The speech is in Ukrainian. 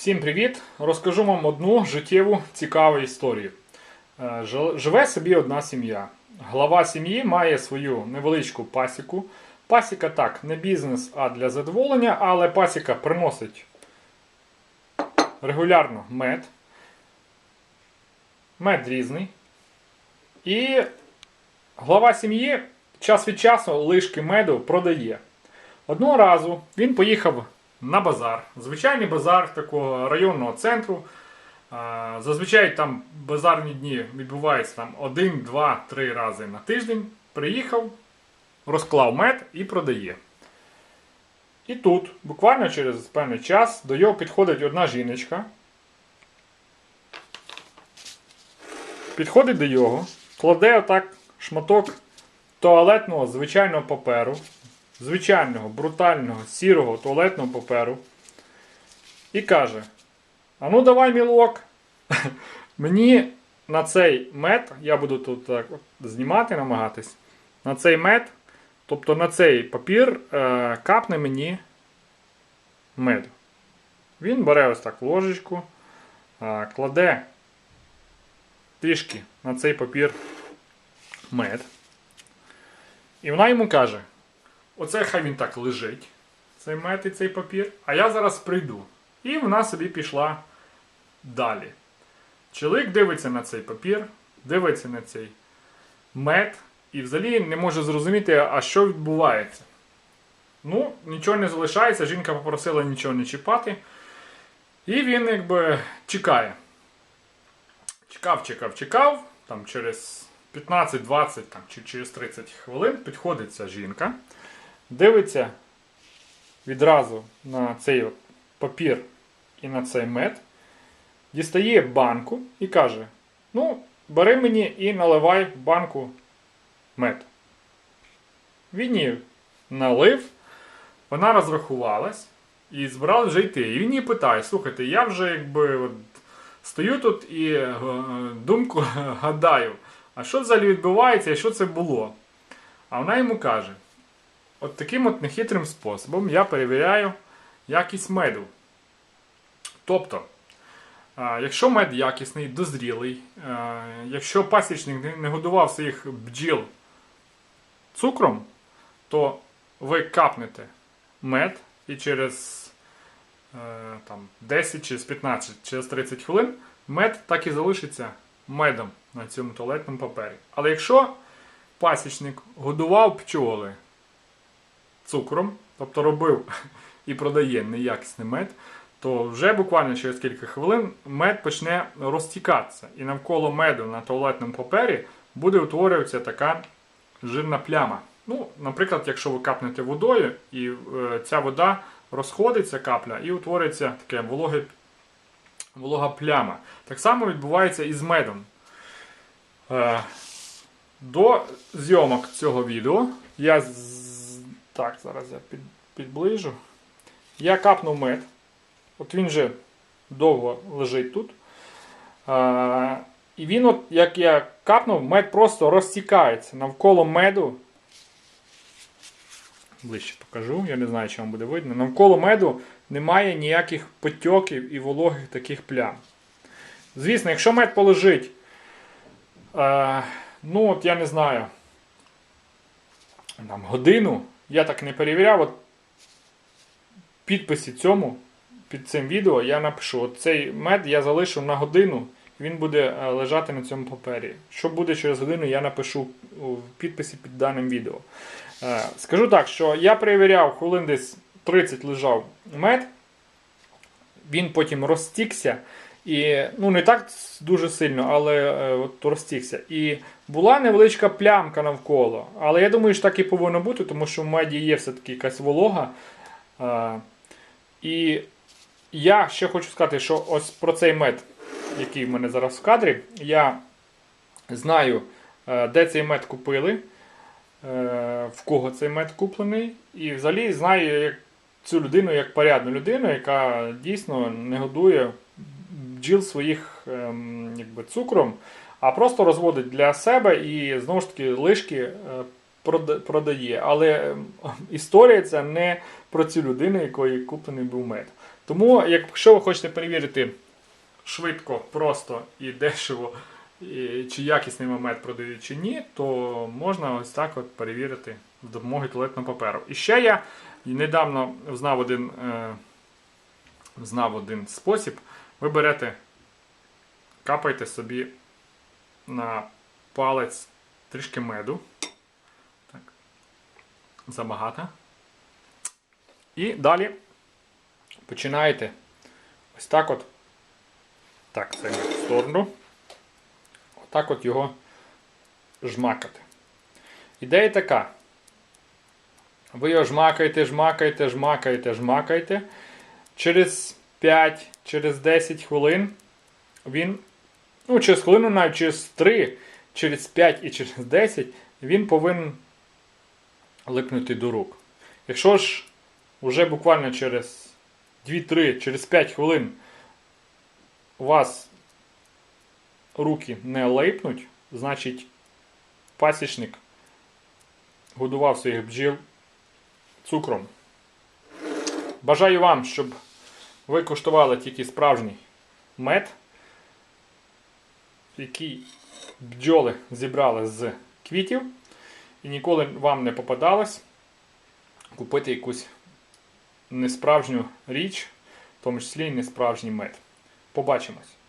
Всім привіт! Розкажу вам одну життєву цікаву історію. Е, Живе собі одна сім'я. Глава сім'ї має свою невеличку пасіку. Пасіка так, не бізнес, а для задоволення, але пасіка приносить регулярно мед. Мед різний. І глава сім'ї час від часу лишки меду продає. Одного разу він поїхав на базар. Звичайний базар такого районного центру. Зазвичай там базарні дні відбуваються там один, два, три рази на тиждень. Приїхав, розклав мед і продає. І тут, буквально через певний час, до його підходить одна жіночка. Підходить до його, кладе отак шматок туалетного звичайного паперу, звичайного, брутального, сірого туалетного паперу. І каже: А ну давай, мілок, мені на цей мед, я буду тут так знімати, намагатись, на цей мед, тобто на цей папір, е, капне мені меду. Він бере ось так ложечку, е, кладе трішки на цей папір мед. І вона йому каже: Оце хай він так лежить, цей мед і цей папір, а я зараз прийду. І вона собі пішла далі. Чоловік дивиться на цей папір, дивиться на цей мед і взагалі не може зрозуміти, а що відбувається. Ну, нічого не залишається, жінка попросила нічого не чіпати. І він якби чекає. Чекав, чекав, чекав. Там через 15-20 там, чи через 30 хвилин підходить ця жінка, дивиться відразу на цей папір і на цей мед, дістає банку і каже: Ну, бери мені і наливай банку мед. Він її налив, вона розрахувалась і збиралась вже йти. І він її питає: слухайте, я вже якби от, стою тут і е, думку гадаю, а що взагалі відбувається і що це було? А вона йому каже: от таким от нехитрим способом я перевіряю якість меду. Тобто, якщо мед якісний, дозрілий, якщо пасічник не- годував своїх бджіл цукром, то ви капнете мед і через е, там, 10, через 15, через 30 хвилин мед так і залишиться медом на цьому туалетному папері. Але якщо пасічник годував пчоли цукром, тобто робив і продає неякісний мед, то вже буквально через кілька хвилин мед почне розтікатися. І навколо меду на туалетному папері буде утворюватися така жирна пляма. Ну, наприклад, якщо ви капнете водою, і е, ця вода розходиться капля і утворюється таке вологе, волога пляма. Так само відбувається і з медом. Е, до зйомок цього відео я з... так, зараз я під, підближу. Я капнув мед. От він вже довго лежить тут. А, і він, от, як я капнув, мед просто розтікається. Навколо меду. Ближче покажу, я не знаю, чи вам буде видно. Навколо меду немає ніяких потьоків і вологих таких плям. Звісно, якщо мед полежить, е, ну от я не знаю, там, годину, я так не перевіряв, от підписі цьому, під цим відео я напишу, от цей мед я залишу на годину, він буде е, лежати на цьому папері. Що буде через годину, я напишу в підписі під даним відео. Е, Скажу так, що я перевіряв, хвилин десь 30 лежав мед, він потім розтікся. І ну не так дуже сильно, але е, от розтікся. І була невеличка плямка навколо. Але я думаю, що так і повинно бути, тому що в меді є все-таки якась волога. Е, і я ще хочу сказати, що ось про цей мед, який в мене зараз в кадрі, я знаю, е, де цей мед купили, е, в кого цей мед куплений, і взагалі знаю цю людину як порядну людину, яка дійсно не годує бджіл своїх ем, якби, цукром, а просто розводить для себе і знову ж таки лишки е, продає. Але ем, історія ця не про цю людину, якої куплений був мед. Тому, якщо ви хочете перевірити швидко, просто і дешево, чи якісний мед продають чи ні, то можна ось так от перевірити з допомогою туалетного паперу. І ще я недавно знав один, е, знав один спосіб. Ви берете, капаєте собі на палець трішки меду. Так. Забагато. І далі починаєте ось так от. Так, це в сторону. Отак от його жмакати. Ідея така. Ви його жмакаєте, жмакаєте, жмакаєте, жмакаєте. Через 5, через 10 хвилин він, ну, через хвилину, навіть через 3, через 5 і через 10 він повинен липнути до рук. Якщо ж вже буквально через 2-3, через 5 хвилин у вас руки не липнуть, значить пасічник годував своїх бджіл цукром. Бажаю вам, щоб ви куштували тільки справжній мед, який бджоли зібрали з квітів, і ніколи вам не попадалось купити якусь несправжню річ, в тому числі і несправжній мед. Побачимось!